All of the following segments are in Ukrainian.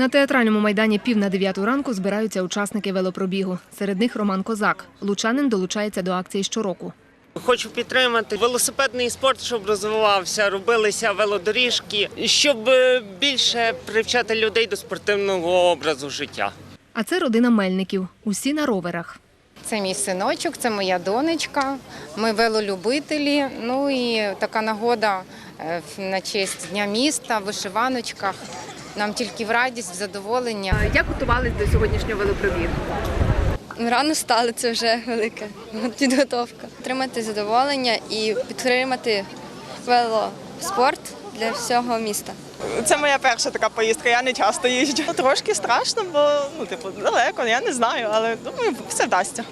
На театральному майдані пів на дев'яту ранку збираються учасники велопробігу. Серед них Роман Козак. Лучанин долучається до акції щороку. Хочу підтримати велосипедний спорт, щоб розвивався, робилися велодоріжки, щоб е, більше привчати людей до спортивного образу життя. А це родина Мельників. Усі на роверах. Це мій синочок, це моя донечка. Ми велолюбителі. Ну і така нагода е, на честь Дня міста, в вишиваночках. Нам тільки в радість, в задоволення. Як готувалися до сьогоднішнього велопробігу? Рано стали, це вже велика підготовка. Отримати задоволення і підтримати велоспорт для всього міста. Це моя перша така поїздка, я не часто їжджу. Трошки страшно, бо ну, типу, далеко, я не знаю, але думаю, все вдасться.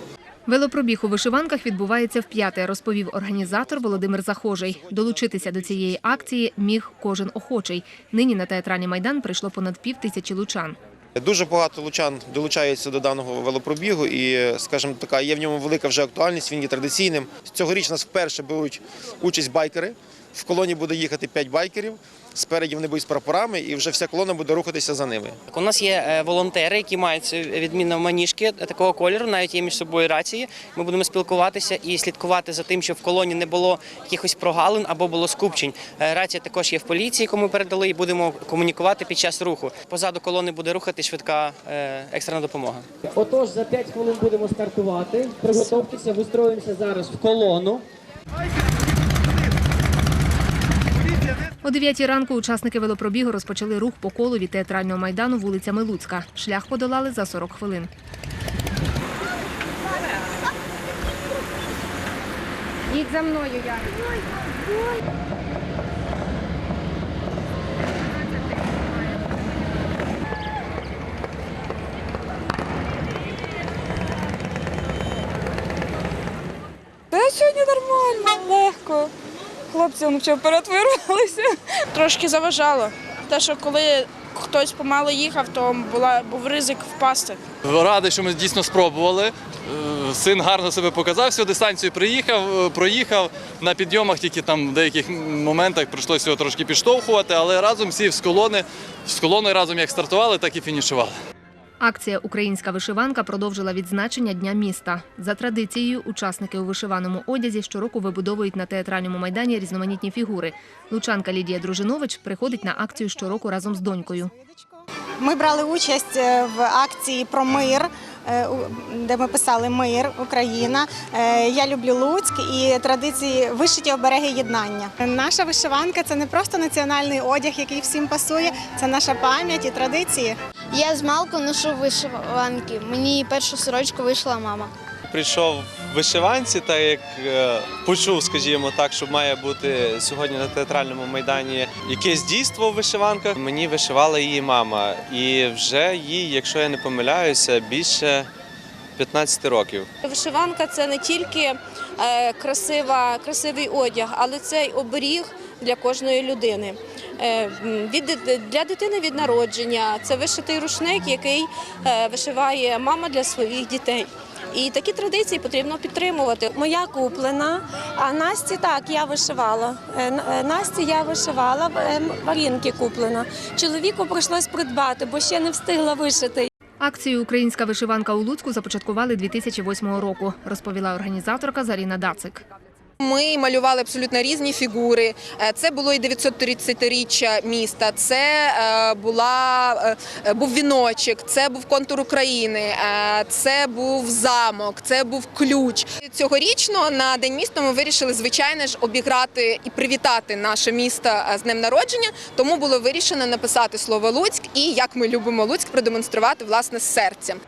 Велопробіг у вишиванках відбувається вп'яте, розповів організатор Володимир Захожий. Долучитися до цієї акції міг кожен охочий. Нині на театральний майдан прийшло понад пів тисячі лучан. Дуже багато лучан долучаються до даного велопробігу, і, скажімо, така є в ньому велика вже актуальність. Він є традиційним. Цьогоріч нас вперше беруть участь байкери. В колоні буде їхати 5 байкерів. Спереді вони будуть з прапорами, і вже вся колона буде рухатися за ними. У нас є е, волонтери, які мають відмінно маніжки такого кольору, навіть є між собою рації. Ми будемо спілкуватися і слідкувати за тим, щоб в колоні не було якихось прогалин або було скупчень. Е, Рація також є в поліції, кому передали, і будемо комунікувати під час руху. Позаду колони буде рухати швидка е, екстрена допомога. Отож, за 5 хвилин будемо стартувати. Приготуйтеся, вистроїмося зараз в колону. О 9 ранку учасники велопробігу розпочали рух по колу від театрального майдану вулицями Луцька. Шлях подолали за 40 хвилин. Їдь за мною, я. Та сьогодні нормально, легко. Хлопці ну, що, вперед вирвалися. Трошки заважало. Те, що коли хтось помало їхав, то була, був ризик впасти. Радий, що ми дійсно спробували. Е, Син гарно себе показав, всю дистанцію приїхав, е, проїхав на підйомах, тільки там в деяких моментах прийшлося його трошки підштовхувати, але разом всі з колони, з колоною разом як стартували, так і фінішували. Акція Українська вишиванка продовжила відзначення Дня міста. За традицією, учасники у вишиваному одязі щороку вибудовують на театральному майдані різноманітні фігури. Лучанка Лідія Дружинович приходить на акцію щороку разом з донькою. Ми брали участь е, в акції про мир, е, де ми писали Мир, Україна. Е, Я люблю Луцьк і традиції вишиті обереги єднання. Наша вишиванка це не просто національний одяг, який всім пасує, це наша пам'ять і традиції. Я з малку ношу вишиванки. Мені першу сорочку вийшла мама. прийшов в вишиванці, так як е, почув, скажімо так, що має бути сьогодні на театральному майдані якесь дійство в вишиванках. Мені вишивала її мама, і вже їй, якщо я не помиляюся, більше 15 років. Вишиванка це не тільки е, красива, красивий одяг, але це й оберіг для кожної людини. Е, від, для дитини від народження це вишитий рушник, який е, вишиває мама для своїх дітей. І такі традиції потрібно підтримувати. Моя куплена, а Насті так, я вишивала. Е, Насті я вишивала, варінки куплена. Чоловіку прийшлось придбати, бо ще не встигла вишити. Акцію Українська вишиванка у Луцьку започаткували 2008 року, розповіла організаторка Заріна Дацик. Ми малювали абсолютно різні фігури. Е, Це було і 930-річчя міста. Це е, була е, був віночок, це був контур України, це був замок, це був ключ. Цьогорічно на день міста ми вирішили звичайно ж обіграти і привітати наше місто з днем народження. Тому було вирішено написати слово Луцьк і як ми любимо Луцьк продемонструвати власне серцем.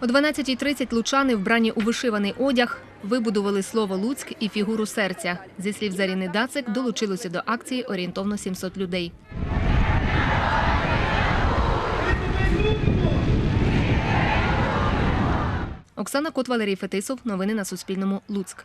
О 12.30 лучани, вбрані у вишиваний одяг, вибудували слово Луцьк і фігуру серця. Зі слів Заріни Дацик, долучилося до акції орієнтовно 700 людей. Оксана Кот, Валерій Фетисов. Новини на Суспільному. Луцьк.